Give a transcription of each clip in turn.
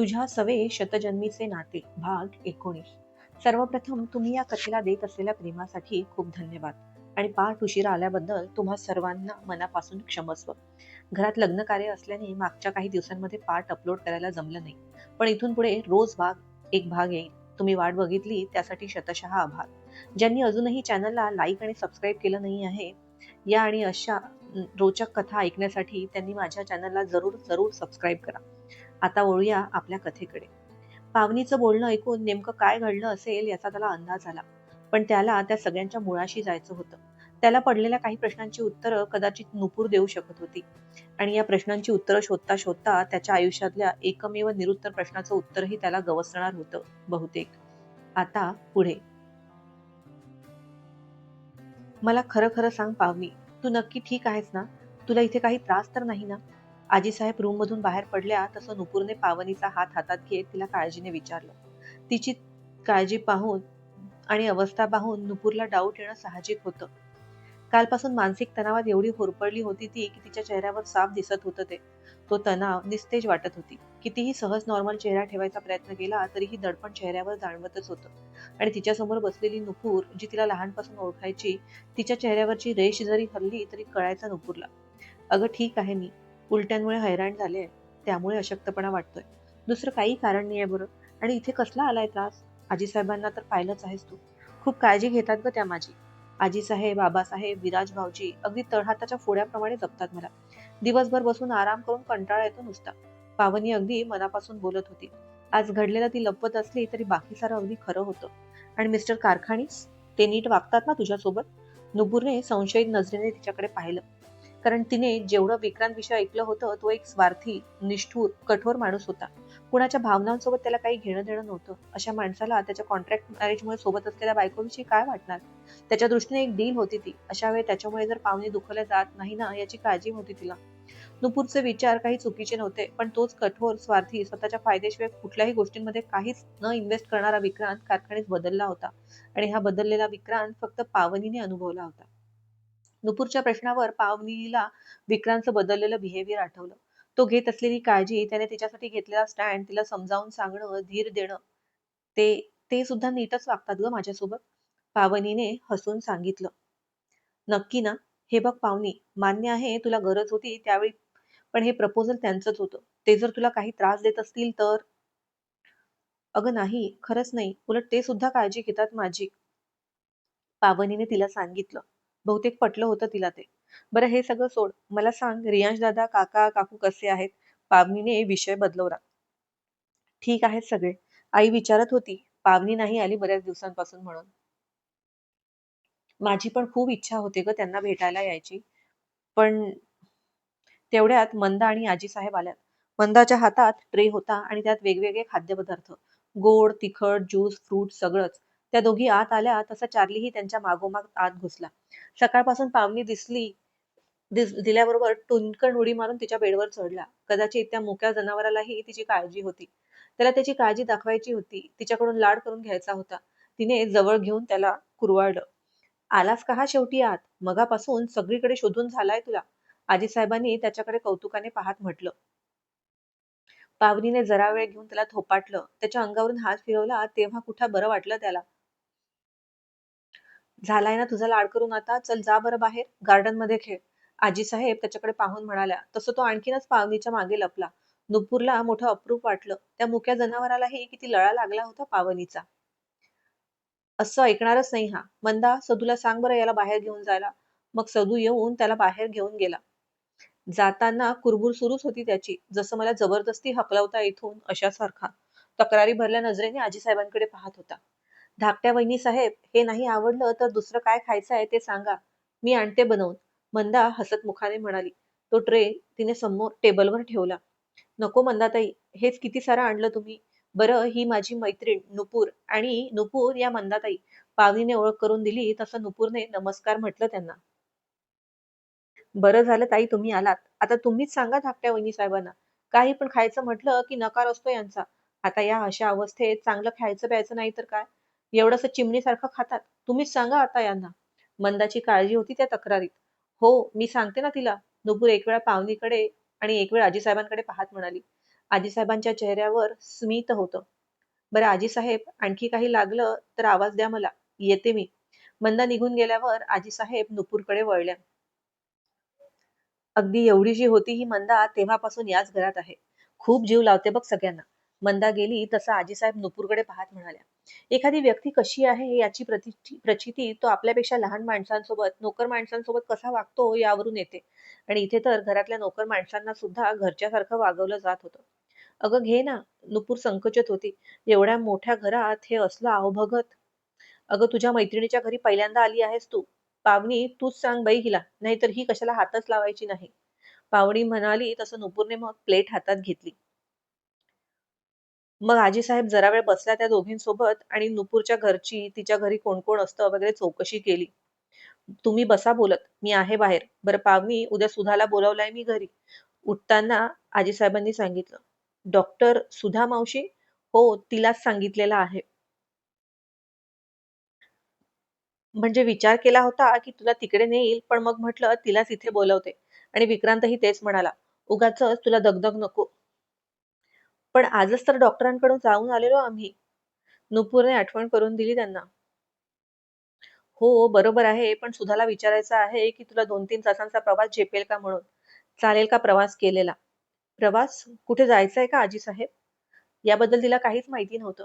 तुझ्या सवे शतजन्मीचे नाते. भाग एकोणीस. सर्वप्रथम तुम्ही या कथेला देत असलेल्या प्रेमासाठी खूप धन्यवाद. आणि पाठ उशिरा आल्याबद्दल तुम्हा सर्वांना मनापासून क्षमस्व. घरात लग्न कार्य असल्याने मागच्या काही दिवसांमध्ये पाठ अपलोड करायला जमलं नाही. पण इथून पुढे रोज भाग एक भाग येईल. तुम्ही वाट बघितली त्यासाठी शतशः आभार. ज्यांनी अजूनही चॅनलला लाईक आणि सबस्क्राईब केलं नाही आहे या आणि अशा रोचक कथा ऐकण्यासाठी त्यांनी माझ्या चॅनलला जरूर जरूर सबस्क्राईब करा. आता वळूया आपल्या कथेकडे. पावनीचं बोलणं ऐकून नेमकं काय घडलं असेल याचा त्याला अंदाज आला. पण त्याला त्या सगळ्यांच्या मुळाशी जायचं होतं. त्याला पडलेल्या काही प्रश्नांची उत्तरं कदाचित नुपूर देऊ शकत होती. आणि या प्रश्नांची उत्तरं शोधता शोधता त्याच्या आयुष्यातल्या एकमेव निरुत्तर प्रश्नाचं उत्तरही त्याला गवसणार होतं बहुतेक. आता पुढे. मला खरं खरं सांग पावनी तू नक्की ठीक आहेस ना? तुला इथे काही त्रास तर नाही ना? आजीसाहेब रूम मधून बाहेर पडल्या तसं नुपूरने पावनीचा हात हातात घेत तिला काळजीने विचारलं. तिची काळजी पाहून आणि अवस्था पाहून नुपूरला डाऊट येणं साहजिक होतं. कालपासून मानसिक तणावात एवढी होरपडली होती ती की तिच्या चेहऱ्यावर साफ दिसत होतं ते. तो तणाव निस्तेज वाटत होती. कितीही सहज नॉर्मल चेहरा ठेवायचा प्रयत्न केला तरीही दडपण चेहऱ्यावर जाणवतच होतं. आणि तिच्यासमोर बसलेली नुपूर जी तिला लहानपासून ओळखायची तिच्या चेहऱ्यावरची रेष जरी हल्ली तरी कळायचा नुपूरला. अगं ठीक आहे मी. उलट्यांमुळे हैराण झाले. त्यामुळे अशक्तपणा वाटतोय. दुसरं काही कारण नाही आहे बरं. आणि इथे कसला आलाय त्रास? आजीसाहेबांना तर पाहिलंच आहेस तू. खूप काळजी घेतात ग त्या माझी आजीसाहेब बाबासाहेब विराज भाऊजी अगदी तळहाताच्या फोड्याप्रमाणे जपतात मला. दिवसभर बसून आराम करून कंटाळा येतो नुसता. पावनी अगदी मनापासून बोलत होती. आज घडलेलं ती लपवत असली तरी बाकी सारं अगदी खरं होतं. आणि मिस्टर कारखानीस? ते नीट वागतात ना तुझ्यासोबत? नुपूरने संशयित नजरेने तिच्याकडे पाहिलं. कारण तिने जेवढं विक्रांतविषयी ऐकलं होतं तो एक स्वार्थी निष्ठूर कठोर माणूस होता. कुणाच्या भावनांसोबत त्याला काही घेणं देणं नव्हतं. अशा माणसाला त्याच्या कॉन्ट्रॅक्ट मॅरेजमुळे सोबत असलेल्या बायकोविषयी काय वाटणार? त्याच्या दृष्टीने एक डील होती ती. अशा वेळी त्याच्यामुळे जर पाहुणे दुखवल्या जात नाही ना याची काळजी होती तिला. नुपूरचे विचार काही चुकीचे नव्हते पण तोच कठोर स्वार्थी स्वतःच्या फायदेशिवाय कुठल्याही गोष्टींमध्ये काहीच न इन्व्हेस्ट करणारा विक्रांत कारखान्यात बदलला होता. आणि हा बदललेला विक्रांत फक्त पावनीने अनुभवला होता. नुपूरच्या प्रश्नावर पावनीला विक्रांतचं बदललेलं बिहेवियर आठवलं. तो घेत असलेली काळजी त्याने तिच्यासाठी घेतलेला स्टँड तिला समजावून सांगणं धीर देणं ते ते सुद्धा नीटच वागतात ग माझ्यासोबत पावनीने हसून सांगितलं. नक्की ना? हे बघ पावनी मान्य आहे तुला गरज होती त्यावेळी पण हे प्रपोजल त्यांचंच होतं. ते जर तुला काही त्रास देत असतील तर? अगं नाही खरंच नाही. उलट ते सुद्धा काळजी घेतात माझी. पावनीने तिला सांगितलं. बहुतेक पटलं होतं तिला ते. बरं हे सगळं सोड. मला सांग रियांश दादा काका काकू कसे आहेत? पावनीने विषय बदलवला. ठीक आहेत सगळे. आई विचारत होती पावनी नाही आली बऱ्याच दिवसांपासून म्हणून. माझी पण खूप इच्छा होते ग त्यांना भेटायला यायची. पण तेवढ्यात मंदा आणि आजी साहेब आल्यात. मंदाच्या हातात ट्रे होता आणि त्यात वेगवेगळे खाद्यपदार्थ. गोड तिखट ज्यूस फ्रूट सगळंच. त्या दोघी आत आल्या तसा चार्लीही त्यांच्या मागोमाग आत घुसला. सकाळपासून पावनी दिसली दिस दिल्याबरोबर टुनकण उडी मारून तिच्या बेडवर चढला. कदाचित त्या मुक्या जनावरालाही तिची काळजी होती. त्याला त्याची काळजी दाखवायची होती. तिच्याकडून लाड करून घ्यायचा होता. तिने जवळ घेऊन त्याला कुरवाळलं. आलास का हा शेवटी आत? मगापासून सगळीकडे शोधून झालाय तुला. आजीसाहेबांनी त्याच्याकडे कौतुकाने पाहत म्हटलं. पावनीने जरा वेळ घेऊन त्याला थोपाटलं. त्याच्या अंगावरून हात फिरवला तेव्हा कुठं बरं वाटलं त्याला? झालाय ना तुझा लाड करून आता? चल जा बरं बाहेर गार्डनमध्ये खेळ. आजीसाहेब त्याच्याकडे पाहून म्हणाल्या तसं तो आणखीनच पावनीच्या मागे लपला. नुपूरला मोठं अप्रूप वाटलं. त्या मुक्या जनावरालाही किती लळा लागला होता पावनीचा असं ऐकणारच नाही हा. मंदा सदूला सांग बरं याला बाहेर घेऊन जायला. मग सदू येऊन त्याला बाहेर घेऊन गेला. जाताना कुरबुर सुरूच होती त्याची. जसं मला जबरदस्ती हकलवता इथून अशासारखा. तक्रारी भरल्या नजरेने आजीसाहेबांकडे पाहत होता. धाकट्या वहिनी साहेब हे नाही आवडलं तर दुसरं काय खायचं आहे ते सांगा. मी आणते बनवून. मंदा हसत मुखाने म्हणाली. तो ट्रे तिने समोर टेबलवर ठेवला. नको मंदाताई हेच किती सारं आणलं तुम्ही. बरं ही माझी मैत्रीण नुपूर आणि नुपूर या मंदाताई. पावनीने ओळख करून दिली तसं नुपूरने नमस्कार म्हटलं त्यांना. बरं झालं ताई तुम्ही आलात. आता तुम्हीच सांगा धाकट्या वहिनी साहेबांना. काही पण खायचं म्हटलं की नकार असतो यांचा. आता या अशा अवस्थेत चांगलं खायचं प्यायचं नाही तर काय? एवढंसं चिमणीसारखं खातात. तुम्हीच सांगा आता यांना. मंदाची काळजी होती त्या तक्रारीत. हो मी सांगते ना तिला. नुपूर एक वेळा पावनीकडे आणि एक वेळ आजीसाहेबांकडे पाहत म्हणाली. आजीसाहेबांच्या चेहऱ्यावर स्मित होतं. बरं आजीसाहेब आणखी काही लागलं तर आवाज द्या मला. येते मी. मंदा निघून गेल्यावर आजीसाहेब नुपूरकडे वळल्या. अगदी एवढी जी होती ही मंदा तेव्हापासून याच घरात आहे. खूप जीव लावते बघ सगळ्यांना. मंदा गेली तसं आजीसाहेब नुपूरकडे पाहत म्हणाल्या. एखादी व्यक्ती कशी आहे याची प्रति प्रचिती तो आपल्यापेक्षा लहान माणसांसोबत नोकर माणसांसोबत कसा वागतो यावरून येते. आणि इथे तर घरातल्या नोकर माणसांना सुद्धा घरच्यासारखं वागवलं जात होतं. अगं घे ना नुपूर संकोचत होती. एवढ्या मोठ्या घरात हे असलं अवभगत अगं तुझ्या मैत्रिणीच्या घरी पहिल्यांदा आली आहेस तू. पावनी तूच सांग बाई हिला नाहीतर ही कशाला हातच लावायची नाही. पावणी म्हणाली तसं नुपूरने मग प्लेट हातात घेतली. मग आजीसाहेब जरा वेळ बसल्या त्या दोघींसोबत आणि नुपूरच्या घरची तिच्या घरी कोण कोण असतं वगैरे चौकशी केली. तुम्ही बसा बोलत मी आहे बाहेर. बरं पावनी उद्या सुधाला बोलावलाय मी घरी. उठताना आजीसाहेबांनी सांगितलं डॉक्टर सुधा मावशी? हो तिलाच सांगितलेलं आहे. म्हणजे विचार केला होता की तुला तिकडे नेईल पण मग म्हटलं तिलाच इथे बोलवते. आणि विक्रांतही तेच म्हणाला उगाच तुला दगदग नको. पण आजच तर डॉक्टरांकडून जाऊन आलेलो आम्ही. नुपूरने आठवण करून दिली त्यांना. हो बरोबर आहे पण सुधाला विचारायचं आहे की तुला दोन तीन तासांचा प्रवास झेपेल का म्हणून? चालेल का प्रवास केलेला? प्रवास? कुठे जायचंय का आजी साहेब याबद्दल तिला काहीच माहिती नव्हतं.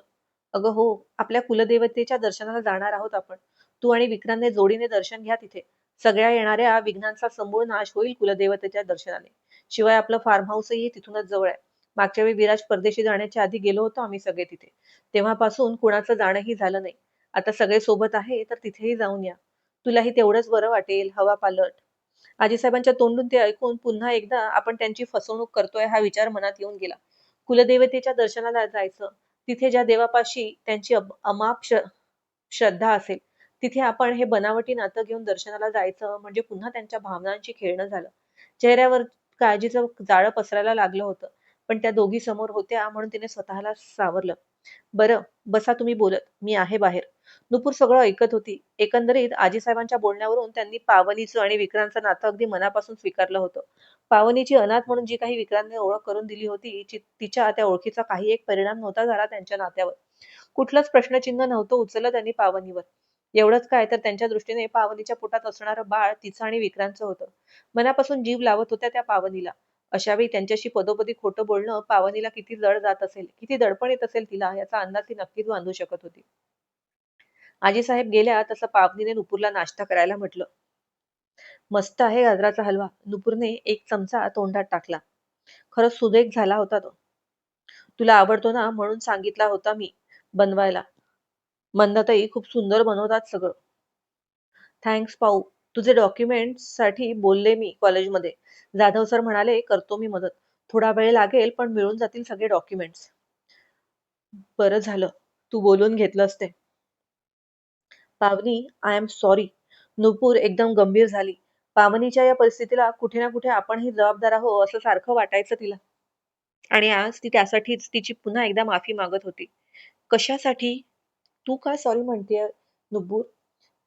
अगं हो आपल्या कुलदेवतेच्या दर्शनाला जाणार आहोत आपण. तू आणि विक्रांतने जोडीने दर्शन घ्या तिथे. सगळ्या येणाऱ्या विघ्नांचा समूळ नाश होईल कुलदेवतेच्या दर्शनाने. शिवाय आपलं फार्म हाऊसही तिथूनच जवळ आहे. मागच्या वेळी विराज परदेशी जाण्याच्या आधी गेलो होतो आम्ही सगळे तिथे. तेव्हापासून कुणाचं जाणंही झालं नाही. आता सगळे सोबत आहे तर तिथेही जाऊन या. तुलाही तेवढंच बरं वाटेल हवा पालट. आजीसाहेबांच्या तोंडून ते ऐकून पुन्हा एकदा आपण त्यांची फसवणूक करतोय हा विचार मनात येऊन गेला. कुलदेवतेच्या दर्शनाला जायचं. तिथे ज्या देवापाशी त्यांची अमाप श्रद्धा असेल तिथे आपण हे बनावटी नातं घेऊन दर्शनाला जायचं म्हणजे पुन्हा त्यांच्या भावनांची खेळणं झालं. चेहऱ्यावर काळजीचं जाळं पसरायला लागलं होतं. पण त्या दोघी समोर होत्या म्हणून तिने स्वतःला सावरलं. बरं बसा तुम्ही बोलत मी आहे बाहेर. नुपूर सगळं ऐकत होती. एकंदरीत आजीसाहेबांच्या बोलण्यावरून त्यांनी पावनीचं आणि विक्रांतचं नातं अगदी मनापासून स्वीकारलं होतं. पावनीची अनाथ म्हणून जी काही विक्रांतने ओळख करून दिली होती तिच्या त्या ओळखीचा काही एक परिणाम नव्हता झाला त्यांच्या नात्यावर. कुठलंच प्रश्नचिन्ह नव्हतं उचललं त्यांनी पावनीवर. एवढंच काय तर त्यांच्या दृष्टीने पावनीच्या पोटात असणारं बाळ तिचं आणि विक्रांतचं होतं. मनापासून जीव लावत होत्या त्या पावनीला. अशावेळी त्यांच्याशी पदोपदी खोटं बोलणं पावनीला किती जड जात असेल किती दडपण येत असेल तिला याचा अंदाज ती नक्कीच बांधू शकत होती. आजी साहेब गेल्या तसं पावनीने नुपूरला नाश्ता करायला म्हटलं. मस्त आहे गाजराचा हलवा. नुपूरने एक चमचा तोंडात टाकला. खरंच सुदेख झाला होता तो. तुला आवडतो ना म्हणून सांगितला होता मी बनवायला. मंदाताई खूप सुंदर बनवतात सगळं. थँक्स पाऊ. तुझे डॉक्युमेंटसाठी बोलले मी कॉलेजमध्ये. जाधव सर म्हणाले करतो मी मदत. थोडा वेळ लागेल पण मिळून जातील सगळे डॉक्युमेंट्स. बरं झालं. तू बोलून घेतलं असते पावनी आय एम सॉरी नुपूर एकदम गंभीर झाली. पावनीच्या या परिस्थितीला कुठे ना कुठे आपणही जबाबदार आहो असं सारखं वाटायचं तिला. आणि आज ती त्यासाठीच तिची पुन्हा एकदा माफी मागत होती. कशासाठी? तू का सॉरी म्हणतेय नुपूर?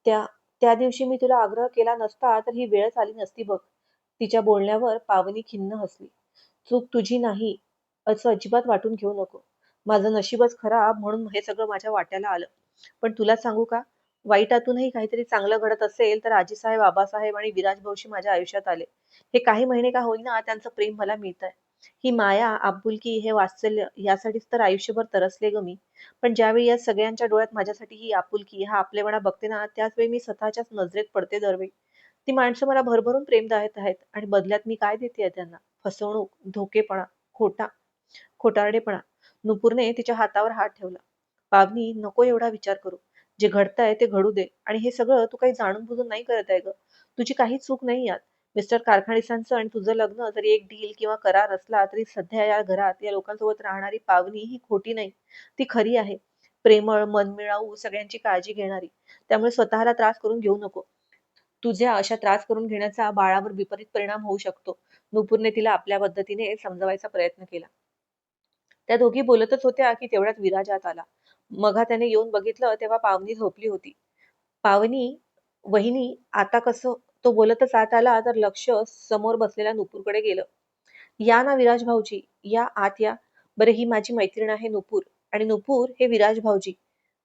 त्या त्या दिवशी मी तुला आग्रह केला नसता तर ही वेळच आली नसती बघ. तिच्या बोलण्यावर पावनी खिन्न हसली. चूक तुझी नाही असं अजिबात वाटून घेऊ नको. माझं नशीबच खराब म्हणून हे सगळं माझ्या वाट्याला आलं. पण तुला सांगू का? वाईटातूनही काहीतरी चांगलं घडत असेल तर आजीसाहेब बाबासाहेब आणि विराज भाऊशी माझ्या आयुष्यात आले. हे काही महिने का होईना त्यांचं प्रेम मला मिळत आहे ही माया आपुलकी हे वात्सल्य यासाठीच तर आयुष्यभर तरसले ग मी. पण ज्यावेळी या सगळ्यांच्या डोळ्यात माझ्यासाठी ही आपुलकी हा आपलेपणा बघते ना त्याच वेळी मी स्वतःच्याच नजरेत पडते दरवेळी. ती माणसं मला भरभरून प्रेम आहेत आणि बदल्यात मी काय देते त्यांना? फसवणूक धोकेपणा खोटा खोटारडेपणा. नुपूरने तिच्या हातावर हात ठेवला. पावनी नको एवढा विचार करू. जे घडतंय ते घडू दे. आणि हे सगळं तू काही जाणून बुजून नाही करत आहे ग. तुझी काही चूक नाही यात. मिस्टर कारखानिसांचं आणि तुझं लग्न जरी एक डील किंवा करार असला तरी सध्या या घरात या लोकांसोबत राहणारी पावनी ही खोटी नाही. ती खरी आहे. प्रेमळ मनमिळाऊ सगळ्यांची काळजी घेणारी. त्यामुळे स्वतःला त्रास करून घेऊ नको. तुझ्या अशा त्रास करून घेण्याचा बाळावर विपरीत परिणाम होऊ शकतो. नुपूरने तिला आपल्या पद्धतीने समजवायचा प्रयत्न केला. त्या दोघी बोलतच होत्या की तेवढ्यात विराजात आला. मघा त्याने येऊन बघितलं तेव्हा पावनी झोपली होती. पावनी वहिनी आता कसं तो बोलतच आत आला तर लक्ष समोर बसलेल्या नुपूरकडे गेलं. या ना विराज भाऊजी या आत या. बरं ही माझी मैत्रीण आहे नुपूर. आणि नुपूर हे विराज भाऊजी.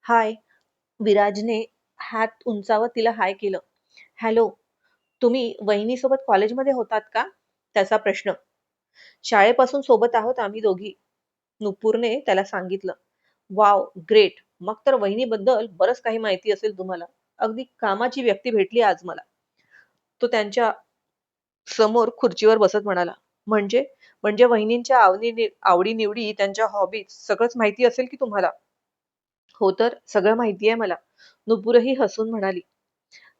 हाय. विराजने हात उंचावत तिला हाय केलं. हॅलो तुम्ही वहिनीसोबत कॉलेजमध्ये होतात का? त्याचा प्रश्न. शाळेपासून सोबत आहोत आम्ही दोघी. नुपूरने त्याला सांगितलं. Wow great. मग तर वहिनीबद्दल बरंच काही माहिती असेल तुम्हाला. अगदी कामाची व्यक्ती भेटली आज मला. तो त्यांच्यासमोर खुर्चीवर बसत म्हणाला म्हणजे? म्हणजे वहिनींच्या आवडी आवडी निवडी त्यांच्या हॉबीज सगळंच माहिती असेल की तुम्हाला? हो तर सगळं माहिती आहे मला नुपूरही हसून म्हणाली.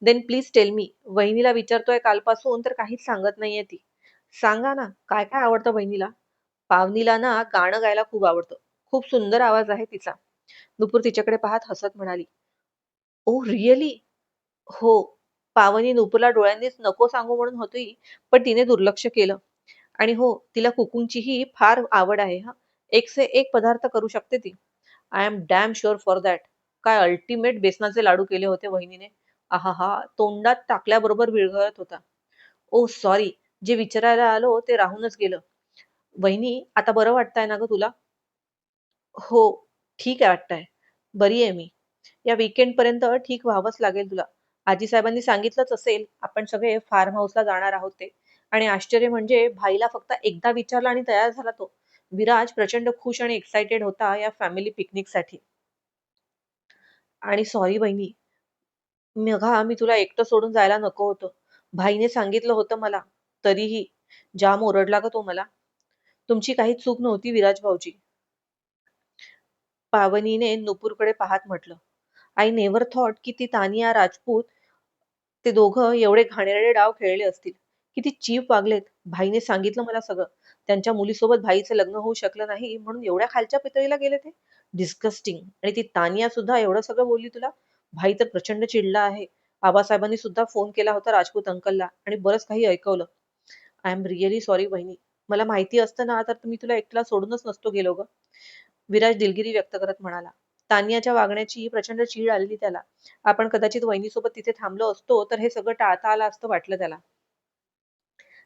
देन प्लीज टेल मी वहिनीला विचारतोय कालपासून तर काहीच सांगत नाहीये ती. सांगा ना काय काय आवडतं वहिनीला? पावनीला ना गाणं गायला खूप आवडतं. खूप सुंदर आवाज आहे तिचा. नुपूर तिच्याकडे पाहत हसत म्हणाली. Oh, ओ रिअली हो. पावनी नुपूरला डोळ्यांनीच नको सांगू म्हणून होती पण तिने दुर्लक्ष केलं. आणि हो तिला कुकिंगचीही फार आवड आहे हा. एक से एक पदार्थ करू शकते ती. I am damn sure for that काय अल्टिमेट बेसनाचे लाडू केले होते वहिनीने. आहा हा तोंडात टाकल्याबरोबर विरघळत होता. ओ सॉरी जे विचारायला आलो ते राहूनच गेलं. वहिनी आता बरं वाटतंय ना ग तुला? हो ठीक आहे वाटतंय. बरी आहे मी. या वीकेंड पर्यंत ठीक व्हावंच लागेल तुला. आजीसाहेबांनी सांगितलंच असेल आपण सगळे फार्म हाऊसला जाणार आहोत ते. आणि आश्चर्य म्हणजे भाईला फक्त एकदा विचारला आणि तयार झाला तो. विराज प्रचंड खुश आणि एक्साइटेड होता या फॅमिली पिकनिकसाठी. आणि सॉरी बहिणी मघा मी तुला एकटं सोडून जायला नको होतं. भाईने सांगितलं होतं मला तरीही जाम ओरडला का तो मला. तुमची काही चूक नव्हती विराज भाऊजी. पावनीने नुपूरकडे पाहत म्हटलं आय नेव्हर थॉट की ती तानिया राजपूत ते दोघं एवढे घाणेरडे डाव खेळले असतील. किती चीप वागलेत. भाईने सांगितलं मला सगळं. त्यांच्या मुलीसोबत भाईचं लग्न होऊ शकलं नाही म्हणून एवढ्या खालच्या पितळीला गेले ते? डिस्कस्टिंग आणि ती तानिया सुद्धा एवढं सगळं बोलली तुला? भाई तर प्रचंड चिडला आहे. आबासाहेबांनी सुद्धा फोन केला होता राजपूत अंकलला आणि बरंच काही ऐकवलं. आय एम रिअली सॉरी बहिणी मला माहिती असतं ना तर मी तुला एकट्याला सोडूनच नसतो गेलो ग. विराज दिलगिरी व्यक्त करत म्हणाला. तानियाच्या वागण्याची प्रचंड चीड आलेली त्याला. आपण कदाचित वहिनीसोबत तिथे थांबलो असतो तर हे सगळं टाळता आलं असतं वाटलं त्याला.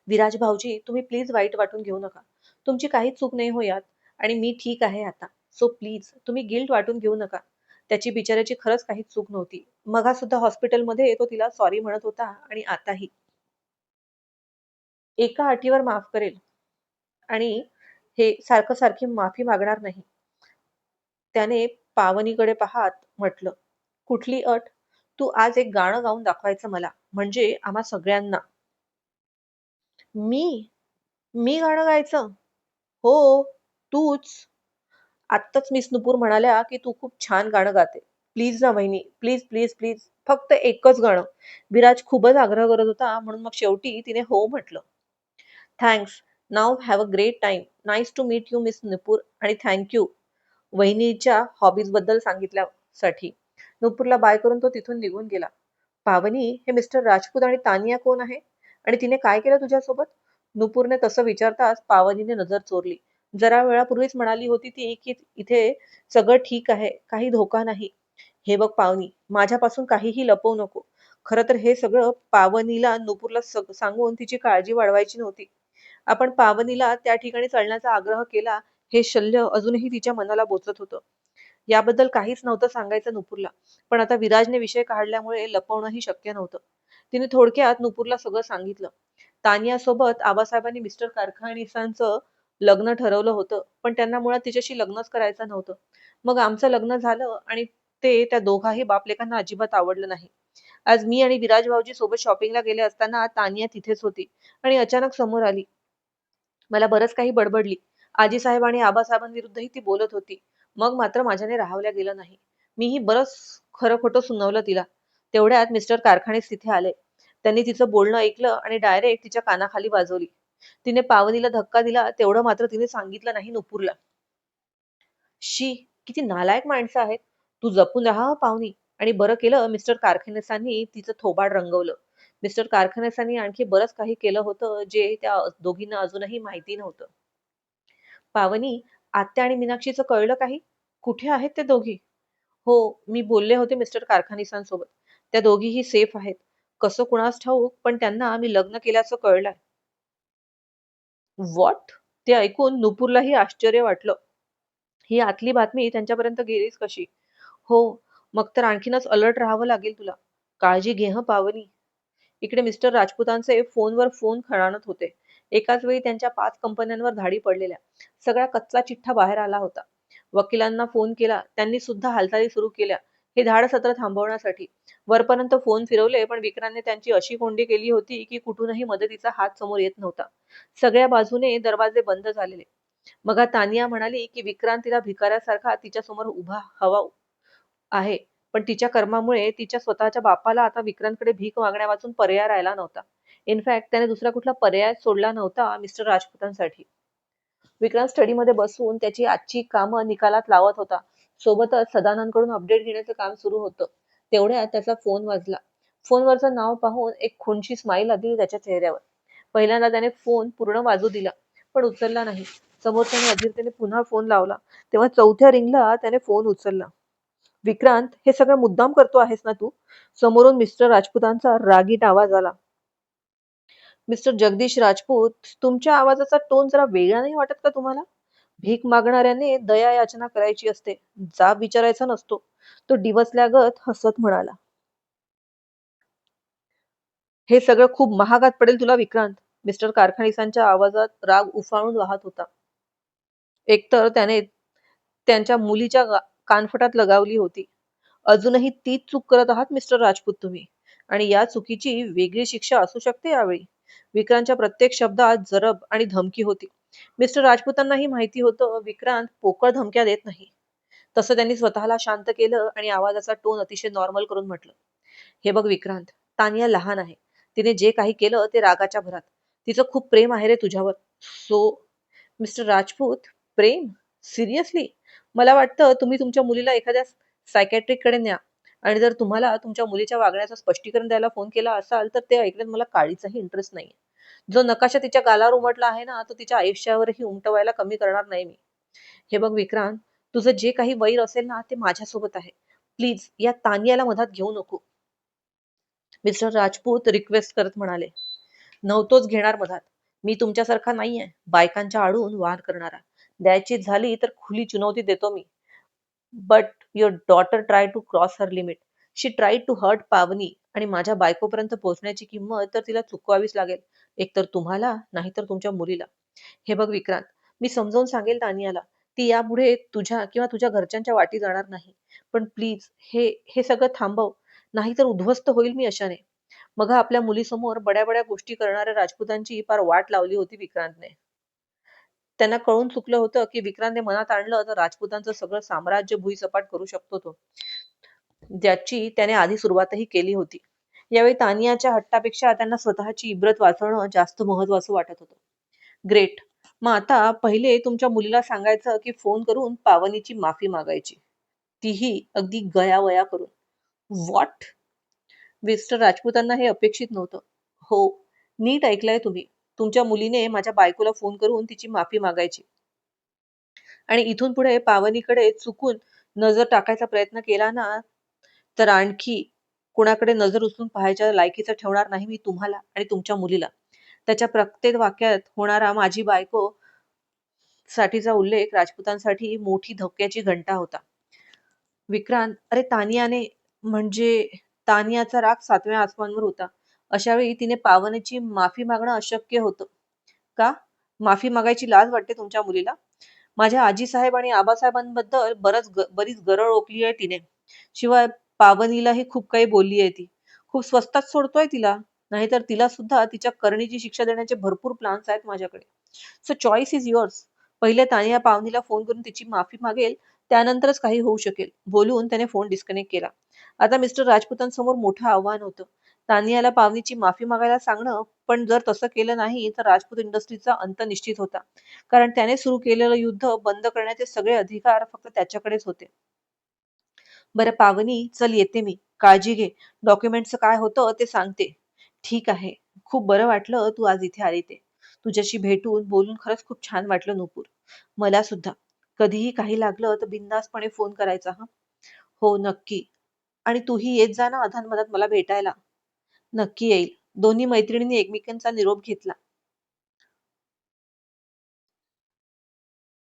विराज भाऊजी तुम्ही प्लीज वाईट वाटून घेऊ नका. तुमची काहीच चूक नाही हो यात. आणि मी ठीक आहे आता. सो प्लीज तुम्ही गिल्ट वाटून घेऊ नका. त्याची बिचाऱ्याची खरंच काहीच चूक नव्हती. मगा सुद्धा हॉस्पिटलमध्ये तो तिला सॉरी म्हणत होता आणि आताही. एका अटीवर माफ करेल. आणि हे सारखं सारखी माफी मागणार नाही. त्याने पावनीकडे पाहत म्हटलं कुठली अट? तू आज एक गाणं गाऊन दाखवायचं मला म्हणजे आम्हा सगळ्यांना. मी? मी गाणं गायचं? हो तूच. आत्ताच मिस नुपूर म्हणाल्या की तू खूप छान गाणं गाते. प्लीज ना बहिणी प्लीज प्लीज प्लीज फक्त एकच गाणं. विराज खूपच आग्रह करत होता म्हणून मग शेवटी तिने हो म्हटलं. Thanks now have a great time nice to meet you miss Nupur आणि थँक्यू वहिनीच्या हॉबीजबद्दल सांगितल्यासाठी. नुपूरला बाय करून तो तिथून निघून गेला. पावनी हे मिस्टर राजपूत आणि तानिया कोण आहे? आणि तिने काय केलं तुझ्यासोबत? नुपूरने तसं विचारताच पावनीने नजर चोरली. जरा वेळापूर्वीच म्हणाली होती ती की इथे सगळं ठीक आहे काही धोका नाही. हे बघ पावनी माझ्यापासून काहीही लपवू नको. खरं तर हे सगळं पावनीला नुपूरला सांगून तिची काळजी वाढवायची नव्हती. आपण पावनीला त्या ठिकाणी चढण्याचा आग्रह केला हे शल्य अजूनही तिच्या मनाला बोचत होतं. याबद्दल काहीच नव्हतं सांगायचं नुपूरला. पण आता विराजने विषय काढल्यामुळे लपवणंही शक्य नव्हतं. तिने थोडक्यात नुपूरला सगळं सांगितलं. तानिया सोबत आबासाहेबांनी मिस्टर कारखानिसांचं लग्न ठरवलं होतं पण त्यांना मुळात तिच्याशी लग्नच करायचं नव्हतं. मग आमचं लग्न झालं आणि ते त्या दोघाही बापलेकांना अजिबात आवडलं नाही. आज मी आणि विराज भाऊजी सोबत शॉपिंगला गेले असताना तानिया तिथेच होती आणि अचानक समोर आली. मला बरंच काही बडबडली. आजीसाहेब आणि आबासाहेबांविरुद्धही ती बोलत होती. मग मात्र माझ्याने राहावल्या गेलं नाही. मीही बरंच खरं खोटं सुनावलं तिला. तेवढ्यात मिस्टर कारखानेच तिथे आले. त्यांनी तिचं बोलणं ऐकलं आणि डायरेक्ट तिच्या कानाखाली वाजवली. तिने पावनीला धक्का दिला तेवढं मात्र तिने सांगितलं नाही नुपूरला. शी किती नालायक माणसं आहेत. तू जपून राहा पाहुणी आणि बरं केलं मिस्टर कारखानेसांनी तिचं थोबाड रंगवलं. मिस्टर कारखानेसांनी आणखी बरंच काही केलं होतं जे त्या दोघींना अजूनही माहिती नव्हतं. पावनी आत्या आणि मीनाक्षीचं कळलं काही? कुठे आहेत ते दोघी? हो मी बोलले होते मिस्टर कारखानिसांसोबत. त्या दोघीही सेफ आहेत. कसं कुणास ठाऊक पण त्यांना मी लग्न केल्याचं कळलंय. व्हॉट ते ऐकून नुपूरलाही आश्चर्य वाटलं. ही आतली बातमी त्यांच्यापर्यंत गेलीच कशी? हो मग तर आणखीनच अलर्ट राहावं लागेल तुला. काळजी घे हं पावनी. इकडे मिस्टर राजपुतांचे फोनवर फोन खणाणत होते. एकाच वेळी त्यांच्या पाच कंपन्यांवर धाडी पडलेल्या सगळा कच्चा चिठ्ठा बाहेर आला होता. वकिलांना फोन केला त्यांनी सुद्धा हालचाली सुरू केल्या. हे धाड सत्र थांबवण्यासाठी. वरपर्यंत फोन फिरवले पण विक्रांतने त्यांची अशी कोंडी केली होती की कुठूनही मदतीचा हात समोर येत नव्हता. सगळ्या बाजूने दरवाजे बंद झालेले. मग तानिया म्हणाली की विक्रांत तिला भिकाऱ्यासारखा तिच्या समोर उभा हवा आहे पण तिच्या कर्मामुळे तिच्या स्वतःच्या बापाला आता विक्रांतकडे भीक मागण्यापासून पर्याय राहिला नव्हता. इनफॅक्ट त्याने दुसरा कुठला पर्याय सोडला नव्हता मिस्टर राजपूतांसाठी. विक्रांत स्टडीमध्ये बसून त्याची आजची कामं निकालात लावत होता. सोबतच सदानंदकडून अपडेट घेण्याचं काम सुरू होतं. तेवढ्यात त्याचा फोन वाजला. फोनवरचं नाव पाहून एक खुणची स्माईल आली त्याच्या चेहऱ्यावर. पहिल्यांदा त्याने फोन पूर्ण वाजू दिला पण उचलला नाही. समोरच्याने अधीरतेने पुन्हा फोन लावला. तेव्हा चौथ्या रिंगला त्याने फोन उचलला. विक्रांत हे सगळं मुद्दाम करतो आहेस ना तू? समोरून मिस्टर राजपुतांचा रागीट आवाज आला. मिस्टर जगदीश राजपूत तुमच्या आवाजाचा टोन जरा वेगळा नाही वाटत का तुम्हाला? भीक मागणाऱ्याने दया याचना करायची असते जाब विचारायचा नसतो. तो डिवसल्यागत हसत म्हणाला. हे सगळं खूप महागात पडेल तुला विक्रांत मिस्टर कारखानिसांच्या आवाजात राग उफाळून वाहत होता. एकतर त्याने त्यांच्या मुलीच्या कानफटात लगावली होती. अजूनही तीच चूक करत आहात मिस्टर राजपूत तुम्ही. आणि या चुकीची वेगळी शिक्षा असू शकते यावेळी. विक्रांतच्या प्रत्येक शब्दात जरब आणि धमकी होती. मिस्टर राजपूतांनाही माहिती होतं विक्रांत पोकळ धमक्या देत नाही. तसं त्यांनी स्वतःला शांत केलं आणि आवाजाचा टोन अतिशय नॉर्मल करून म्हटलं हे बघ विक्रांत तानिया लहान आहे. तिने जे काही केलं ते रागाच्या भरात. तिचं खूप प्रेम आहे रे तुझ्यावर. सो मिस्टर राजपूत प्रेम? सिरियसली? मला वाटतं तुम्ही तुमच्या मुलीला एखाद्या सायकॅट्रिककडे न्या. आणि जर तुम्हाला तुमच्या मुलीच्या वागण्याचं स्पष्टीकरण द्यायला फोन केला असाल तर ते ऐकण्यात मला काळीचाही इंटरेस्ट नाही जो नकाशा तिच्या गालावर उमटला आहे ना तो तिच्या आयुष्यावरही उमटवायला कमी करणार नाही मी. हे बघ विक्रांत तुझं जे काही वैर असेल ना ते माझ्यासोबत आहे. प्लीज या तानियाला मधात घेऊ नको. मिस्टर राजपूत रिक्वेस्ट करत म्हणाले नव्हतोच घेणार मधात मी तुमच्यासारखा नाहीये. बायकांच्या आडून वार करणारा. द्यायची झाली तर खुली चुनौती देतो मी. But your daughter try to cross her limit she try to hurt Pavani आणि माझ्या बायकोपर्यंत पोहोचण्याची किंमत तर तिला चुकवावीच लागेल. एकतर तुम्हाला नाहीतर तुमच्या मुलीला. हे बघ विक्रांत मी समजावून सांगेल तानियाला ती यापुढे तुझ्या किंवा तुझ्या घरच्यांच्या वाटी जाणार नाही. पण प्लीज हे हे सगळं थांबव. नाहीतर उद्ध्वस्त होईल मी अशाने. मग आपल्या मुलीसमोर बड्या बड्या गोष्टी करणाऱ्या राजपुतांची फार वाट लावली होती विक्रांतने. त्यांना कळून चुकलं होतं की विक्रांतने मनात आणलं तर राजपुतांचं सगळं साम्राज्य भुईसपाट करू शकतो तो. ज्याची त्याने आधी सुरुवातही केली होती. यावेळी तानियाच्या हट्टापेक्षा त्यांना स्वतःची इब्रत वाचवणं जास्त महत्वाचं वाटत होतं. ग्रेट. मग आता पहिले तुमच्या मुलीला सांगायचं की फोन करून पावनीची माफी मागायची. तीही अगदी गयावया करून. व्हॉट मिस्टर राजपूतांना हे अपेक्षित नव्हतं. हो नीट ऐकलंय तुम्ही. तुमच्या मुलीने माझ्या बायकोला फोन करून तिची माफी मागायची. आणि इथून पुढे पावनीकडे चुकून नजर टाकायचा प्रयत्न केला ना तर आणखी कुणाकडे नजर उचलून पाहायच्या लायकीचं ठेवणार नाही मी तुम्हाला आणि तुमच्या मुलीला. त्याच्या प्रत्येक वाक्यात होणारा माझी बायको साठीचा उल्लेख राजपूतांसाठी मोठी धक्क्याची घंटा होता. विक्रांत अरे तानियाने म्हणजे तानियाचा राग सातव्या आसमानवर होता. अशा वेळी तिने पावनेची माफी मागणं अशक्य होतं. का? माफी मागायची लाज वाटते तुमच्या मुलीला? माझ्या आजीसाहेब आणि आबासाहेबांबद्दल बरच बरीच गरळ ओकली आहे तिने. शिवाय पावनीला हे खूप काही बोलली आहे ती. खूप स्वस्तात सोडतोय तिला. नाहीतर तिला सुद्धा तिच्या करणीची शिक्षा देण्याचे भरपूर प्लान्स आहेत माझ्याकडे. सो चॉईस इज युअर्स पहिले तानिया पावनीला फोन करून तिची माफी मागेल त्यानंतरच काही होऊ शकेल. बोलून त्याने फोन डिस्कनेक्ट केला. आता मिस्टर राजपूतांसमोर मोठं आव्हान होतं. तानियाला पावनीची माफी मागायला सांगणं पण जर तसं केलं नाही तर राजपूत इंडस्ट्रीचा अंत निश्चित होता. कारण त्याने सुरू केलेलं युद्ध बंद करण्याचे सगळे अधिकार फक्त त्याच्याकडेच होते. बरं पावनी चल येते मी काळजी घे. डॉक्युमेंटचं काय होतं ते सांगते. ठीक आहे खूप बरं वाटलं तू आज इथे आली ते. तुझ्याशी भेटून बोलून खरंच खूप छान वाटलं नुपूर. मला सुद्धा. कधीही काही लागलं तर बिंदासपणे फोन करायचा हा? हो नक्की. आणि तूही येत जा ना अधानमधात मला भेटायला. नक्की येईल. दोन्ही मैत्रिणींनी एकमेकांचा निरोप घेतला.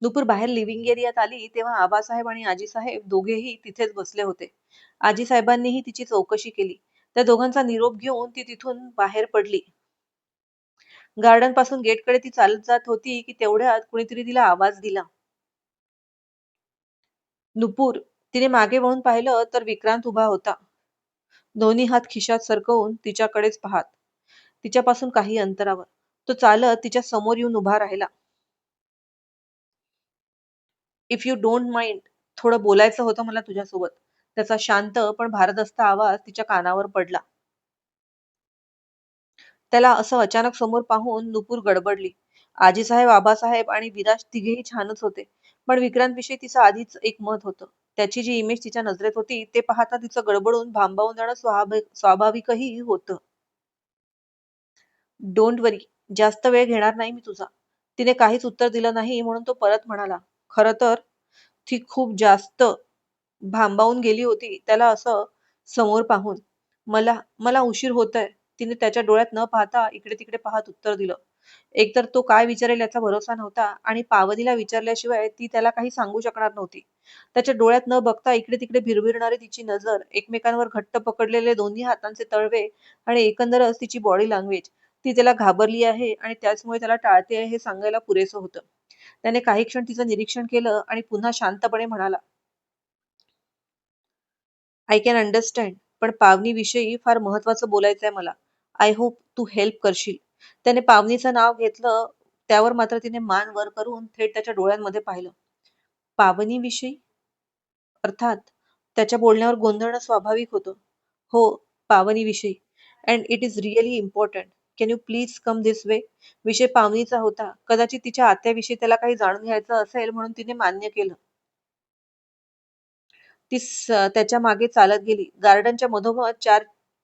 दुपार बाहेर लिव्हिंग एरियात आली तेव्हा आबासाहेब आणि आजीसाहेब दोघेही तिथेच बसले होते. आजीसाहेबांनीही तिची चौकशी केली. त्या दोघांचा निरोप घेऊन ती तिथून बाहेर पडली. गार्डनपासून गेटकडे ती चालत जात होती की तेवढ्यात कुणीतरी तिला आवाज दिला. नुपूर तिने मागे वळून पाहिलं तर विक्रांत उभा होता. दोन्ही हात खिशात सरकवून तिच्याकडेच पाहत. तिच्यापासून काही अंतरावर. तो चालत तिच्या समोर येऊन उभा राहिला. इफ यू डोंट माइंड थोडं बोलायचं होतं मला तुझ्यासोबत. त्याचा शांत पण भारदस्त आवाज तिच्या कानावर पडला. त्याला असं अचानक समोर पाहून नुपूर गडबडली. आजीसाहेब आबासाहेब आणि विराज तिघेही छानच होते पण विक्रांतविषयी तिचं आधीच एक मत होतं. त्याची जी इमेज तिच्या नजरेत होती ते पाहता तिचं गडबडून भांबावून जाणं स्वाभाविक स्वाभाविकही होतं. डोंट वरी जास्त वेळ घेणार नाही मी तुझा. तिने काहीच उत्तर दिलं नाही म्हणून तो परत म्हणाला खर तर ती खूप जास्त भांबावून गेली होती. त्याला असं समोर पाहून मला मला उशीर होतोय. तिने त्याच्या डोळ्यात न पाहता इकडे तिकडे पाहत उत्तर दिलं. एकतर तो काय विचारेल याचा भरोसा नव्हता आणि पावनीला विचारल्याशिवाय ती त्याला काही सांगू शकणार नव्हती. त्याच्या डोळ्यात न बघता इकडे तिकडे भिरभिरणारी तिची नजर एकमेकांवर घट्ट पकडलेले दोन्ही हातांचे तळवे आणि एकंदरच तिची बॉडी लँग्वेज ती त्याला घाबरली आहे आणि त्याचमुळे त्याला टाळते आहे हे सांगायला पुरेसं होतं. त्याने काही क्षण तिचं निरीक्षण केलं आणि पुन्हा शांतपणे म्हणाला आय कॅन अंडरस्टँड पण पावनीविषयी फार महत्वाचं बोलायचं आहे मला. आय होप तू हेल्प करशील. त्याने पावनीचं नाव घेतलं त्यावर मात्र तिने मान वर करून थेट त्याच्या डोळ्यांमध्ये पाहिलं. पावनीविषयी? अर्थात त्याच्या बोलण्यावर गोंधळणं स्वाभाविक होतं. हो पावनीविषयी. And it is really important can you please come this way विषय पावनीचा होता. कदाचित तिच्या आत्याविषयी त्याला काही जाणून घ्यायचं असेल म्हणून तिने मान्य केलं. ती त्याच्यामागे चालत गेली. गार्डनच्या मधोमध चार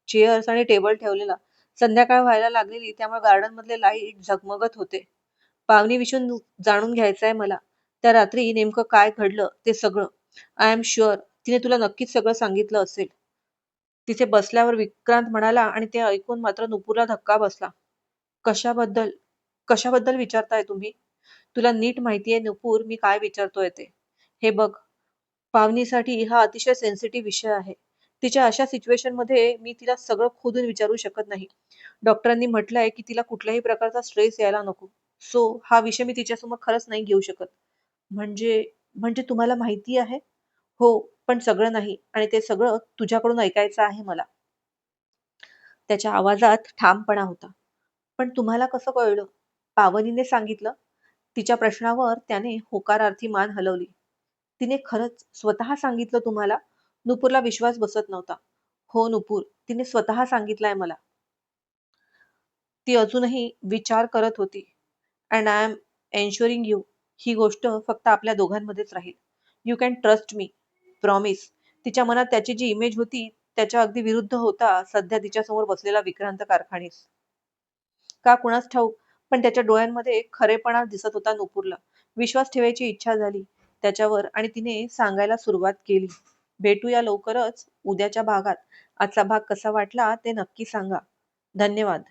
चेअर्स आणि टेबल ठेवलेला. संध्याकाळ व्हायला लागलेली त्यामुळे गार्डन मधले लाइट झगमगत होते. पावनी विषयी जाणून घ्यायचंय मला. त्या रात्री नेमकं काय घडलं ते सगळं. आय एम शुअर तिने तुला नक्कीच सगळं सांगितलं असेल. तिथे बसल्यावर विक्रांत म्हणाला आणि ते ऐकून मात्र नुपूरला धक्का बसला. कशाबद्दल? कशाबद्दल विचारताय तुम्ही? तुला नीट माहितीये नुपूर मी काय विचारतोय ते. हे बघ पावनीसाठी हा अतिशय सेन्सिटिव्ह विषय आहे. तिच्या अशा सिच्युएशनमध्ये मी तिला सगळं खोदून विचारू शकत नाही. डॉक्टरांनी म्हटलंय की तिला कुठल्याही प्रकारचा स्ट्रेस यायला नको. सो हा विषय मी तिच्यासमोर खरंच नाही घेऊ शकत. म्हणजे म्हणजे तुम्हाला माहिती आहे? हो पण सगळं नाही आणि ते सगळं तुझ्याकडून ऐकायचं आहे मला. त्याच्या आवाजात ठामपणा होता. पण तुम्हाला कसं कळलं? पावनीने सांगितलं. तिच्या प्रश्नावर त्याने होकारार्थी मान हलवली. तिने खरंच स्वतः सांगितलं तुम्हाला? नुपूरला विश्वास बसत नव्हता. हो नुपूर तिने स्वतः सांगितलंय मला. ती अजूनही विचार करत होती. And I am ensuring you ही गोष्ट फक्त आपल्या दोघांमध्येच राहील. You can trust me promise तिच्या मनात त्याची जी इमेज होती त्याच्या अगदी विरुद्ध होता सध्या तिच्यासमोर बसलेला विक्रांत कारखानीस. का कुणास ठाऊक पण त्याच्या डोळ्यांमध्ये खरेपणा दिसत होता नुपूरला. विश्वास ठेवायची इच्छा झाली. त्याच्यावर आणि तिने सांगायला सुरुवात केली. भेटूया लवकरच उद्याच्या भागात. आजचा भाग कसा वाटला ते नक्की सांगा. धन्यवाद.